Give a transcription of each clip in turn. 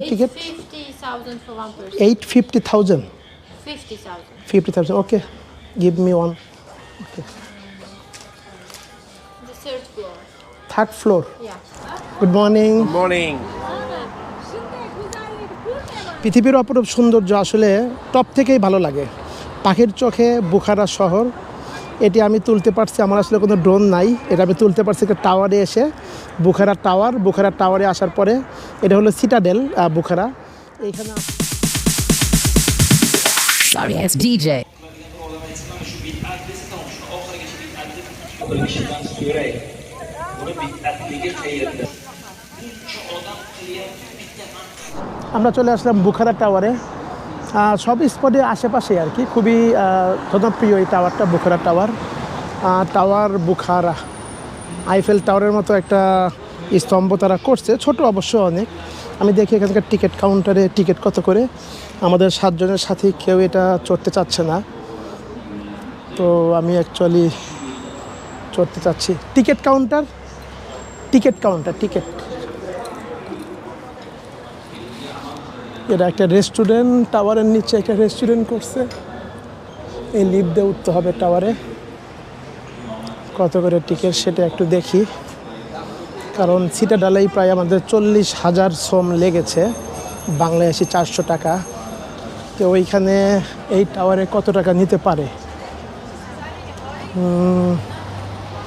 ticket? fifty thousand for one person. 850,000. Fifty thousand. 50,000. Okay. Give me one. Okay. The third floor. Third floor. Yeah. Good morning. Good Morning. পৃথিবীর অপরূপ সৌন্দর্য আসলে top থেকেই ভালো লাগে পাখির চোখে বুখারা শহর এটি আমি তুলতে পারছি আমার আসলে কোনো ড্রোন নাই এটা আমি তুলতে পারছি একটা টাওয়ারে এসে বুখারা টাওয়ার বুখারা টাওয়ারে আসার পরে এটা হলো সিটাডেল বুখারা। এইখানে Sorry, it's DJ. আমরা চলে আসলাম বুখারা টাওয়ারে। সব স্পটে আশেপাশে আর কি। খুবই জনপ্রিয় এই টাওয়ারটা Bukhara tower. Tower Bukhara. Eiffel টাওয়ারের মতো একটা স্তম্ভ তারা করছে, ছোট অবশ্য অনেক। আমি দেখি এখানকার টিকিট কাউন্টারে টিকিট কত করে। আমাদের সাতজনের সাথে কেউ এটা চড়তে চাচ্ছে না। তো আমি অ্যাকচুয়ালি চড়তে চাচ্ছি। Ticket counter ticket counter, ticket. এটা একটা রেস্টুরেন্ট, টাওয়ারের নিচে একটা রেস্টুরেন্ট করছে। এই লিফট দিয়ে উঠতে হবে টাওয়ারে। কত করে টিকিট সেটা একটু দেখি কারণ সিটা ডালাই প্রায় আমাদের চল্লিশ হাজার শ্রম লেগেছে বাংলাদেশি চারশো টাকা তো ওইখানে এই টাওয়ারে কত টাকা নিতে পারে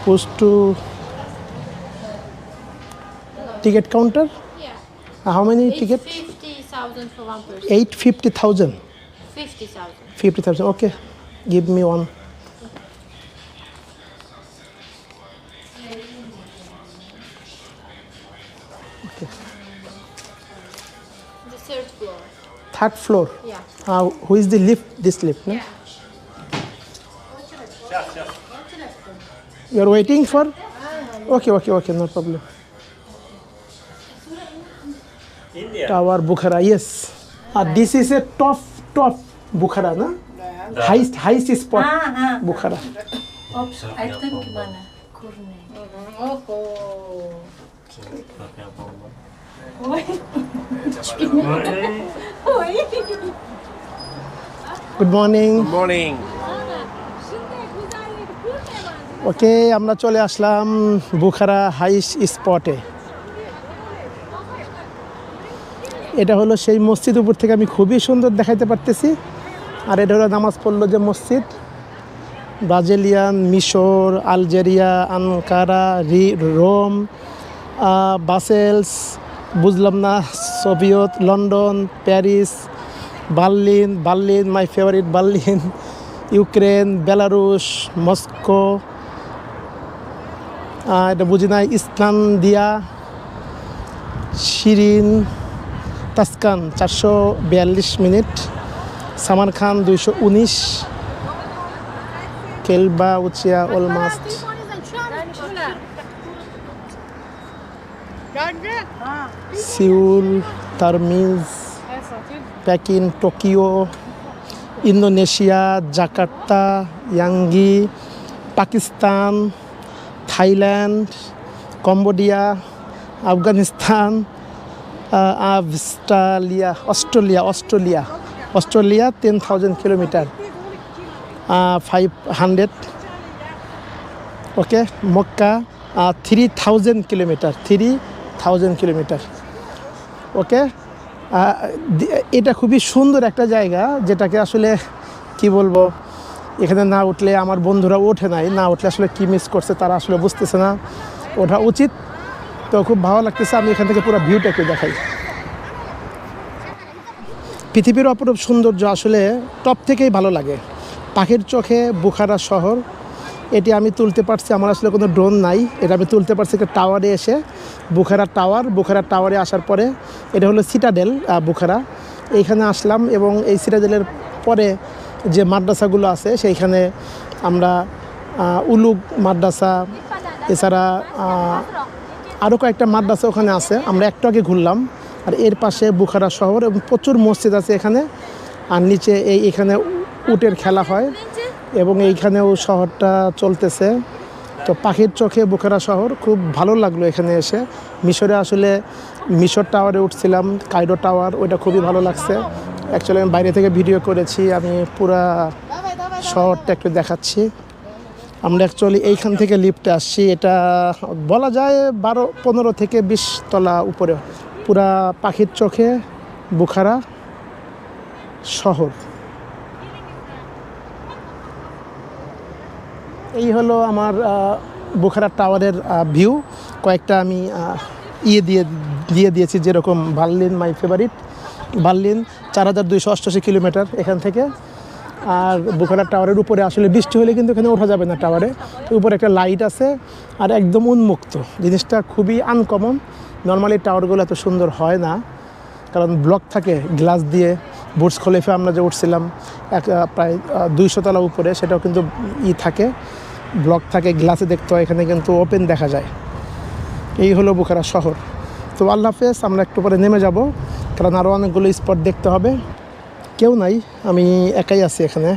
post to ticket counter. How many ticket. Eight fifty thousand Fifty thousand. 50,000. Okay, give me Third floor. Yeah. Uh, who is the lift? This lift, no? You are waiting for? Okay, okay, okay, no problem. India. Tower Bukhara, yes. Uh, this is a top, top Bukhara, na? Highest, highest spot Bukhara. Ops, I think bana. Kurne. Good morning. Morning okay আমরা চলে আসলাম Bukhara হাইস স্পটে। এটা হলো সেই মসজিদ উপর থেকে আমি খুবই সুন্দর দেখাইতে পারতেছি। আর এটা হলো নামাজ পড়ল যে মসজিদ। ব্রাজিলিয়ান মিশর আলজেরিয়া আনকারা রি রোম বাসেলস বুঝলাম না, Soviet, London, Paris, Berlin Berlin my favourite Berlin, Ukraine, Belarus, Moscow এটা বুঝি না ইসলান্দিয়া শিরিন তাসকান চারশো বিয়াল্লিশ মিনিট সামান খান দুইশো উনিশ, কেলবা, উচিয়া, almost. Seoul Termez Peking Tokyo Indonesia Jakarta ইয়াঙ্গি Pakistan Thailand Cambodia Afghanistan ah, Australia Australia Australia Australia ten thousand kilometre five hundred okay Mecca three thousand kilometre three thousand kilometre okay এটা খুবই সুন্দর একটা জায়গা, যেটাকে আসলে, কি বলব, এখানে না উঠলে আমার বন্ধুরা ওঠে নাই, না উঠলে আসলে কি মিস করছে তারা আসলে বুঝতেছে না। ওঠা উচিত। তো খুব ভালো লাগতেছে, আমি এখান থেকে পুরো ভিউটাকে দেখাই। পৃথিবীর অপরূপ সৌন্দর্য আসলে টপ থেকেই ভালো লাগে। পাখির চোখে বুখারা শহর এটি আমি তুলতে পারছি, আমার আসলে কোনো ড্রোন নাই। এটা আমি তুলতে পারছি একটা টাওয়ারে এসে, বুখারা টাওয়ার বুখারা টাওয়ারে আসার পরে, এটা হলো সিটাডেল বুখারা। এইখানে আসলাম এবং এই সিটাডেলের পরে যে মাদ্রাসাগুলো আছে, সেইখানে আমরা উলুগ মাদ্রাসা, এছাড়া আরও কয়েকটা মাদ্রাসা ওখানে আছে। আমরা একটু আগে ঘুরলাম, আর এর পাশে বুখারা শহর এবং প্রচুর মসজিদ আছে এখানে। আর নিচে এই এখানে উটের খেলা হয়। এবং এইখানেও শহরটা চলতেছে। তো পাখির চোখে বুখারা শহর, খুব ভালো লাগল এখানে এসে। মিশরে আসলে মিশর টাওয়ারে উঠছিলাম, কাইরো টাওয়ার, ওইটা খুবই ভালো লাগছে। অ্যাকচুয়ালি আমি বাইরে থেকে ভিডিও করেছি, আমি পুরা শহরটা একটু দেখাচ্ছি। আমরা অ্যাকচুয়ালি এইখান থেকে লিফটে আসছি, এটা বলা যায় বারো, পনেরো থেকে বিশ তলা উপরে। পুরা পাখির চোখে, বুখারা, শহর। এই হলো আমার বুখারা টাওয়ারের ভিউ কয়েকটা আমি ইয়ে দিয়ে দিয়ে দিয়েছি যেরকম বার্লিন মাই ফেভারিট বার্লিন চার হাজার দুইশো অষ্টআশি কিলোমিটার এখান থেকে। আর বুখারা টাওয়ারের উপরে আসলে বৃষ্টি হলে কিন্তু এখানে ওঠা যাবে না টাওয়ারে। উপরে একটা লাইট আছে আর একদম উন্মুক্ত। জিনিসটা খুবই আনকমন নর্মালি টাওয়ারগুলো এত সুন্দর হয় না। কারণ ব্লক থাকে গ্লাস দিয়ে। বুটস খলিফে আমরা যে উঠছিলাম, এক প্রায় দুইশো তলা উপরে, সেটাও কিন্তু ই থাকে। ব্লক থাকে, গ্লাসে দেখতে হয়, এখানে কিন্তু ওপেন দেখা যায়। এই হলো বুখারা শহর। তো আল্লাহ হাফেজ, আমরা একটু পরে নেমে যাব। কারণ আরও অনেকগুলো স্পট দেখতে হবে। কেউ নাই, আমি একাই আছি এখানে।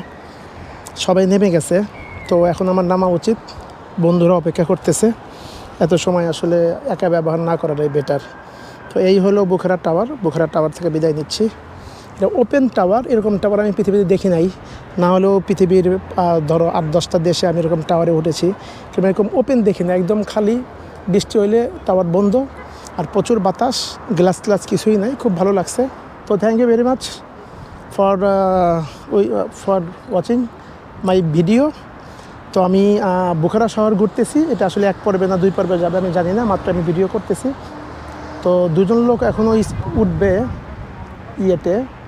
সবাই নেমে গেছে। তো এখন আমার নামা উচিত। বন্ধুরা অপেক্ষা করতেছে। এত সময় আসলে একা ব্যবহার না করাটাই বেটার তো এই হলো বুখারা টাওয়ার বুখারা টাওয়ার থেকে বিদায় নিচ্ছি। এটা ওপেন টাওয়ার এরকম টাওয়ার আমি পৃথিবীতে দেখি নাই। না হলেও পৃথিবীর ধরো আট দশটা দেশে আমি এরকম টাওয়ারে উঠেছি। কিন্তু এরকম ওপেন দেখি না একদম খালি বৃষ্টি হইলে টাওয়ার বন্ধ আর প্রচুর বাতাস গ্লাস গ্লাস কিছুই নাই। খুব ভালো লাগছে। তো thank you very much for ওই ফর ওয়াচিং মাই ভিডিও তো আমি বুখারা শহর ঘুরতেছি। এটা আসলে এক পর্বে না দুই পর্বে যাবে, আমি জানি না। মাত্র আমি ভিডিও করতেছি। তো দুজন লোক এখনও উঠবে ইয়েতে।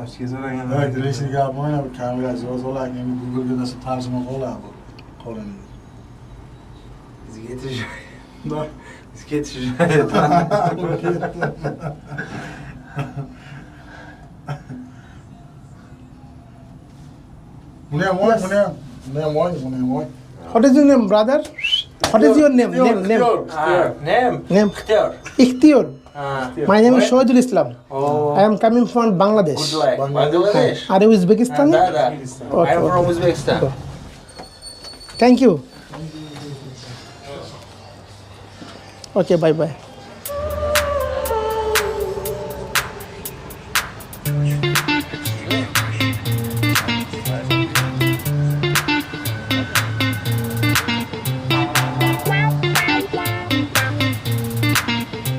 کفش که زرا اینا نه درش نگاه ما نه کامل از از اول اگه می گوگل که دست ترجمه قول ابو قول نه زیتش نه زیتش Ne moi, ne ne moi, ne moi. What is your name, brother? What is your name? Name, name. Name. Name. Ikhtiar. Ikhtiar. My name is Shohidul Islam. Oh. I am coming from Bangladesh. Good luck. Bangladesh. Are you Uzbekistan? Da, da. Okay, I'm from okay. Uzbekistan. Thank you. Okay, bye bye.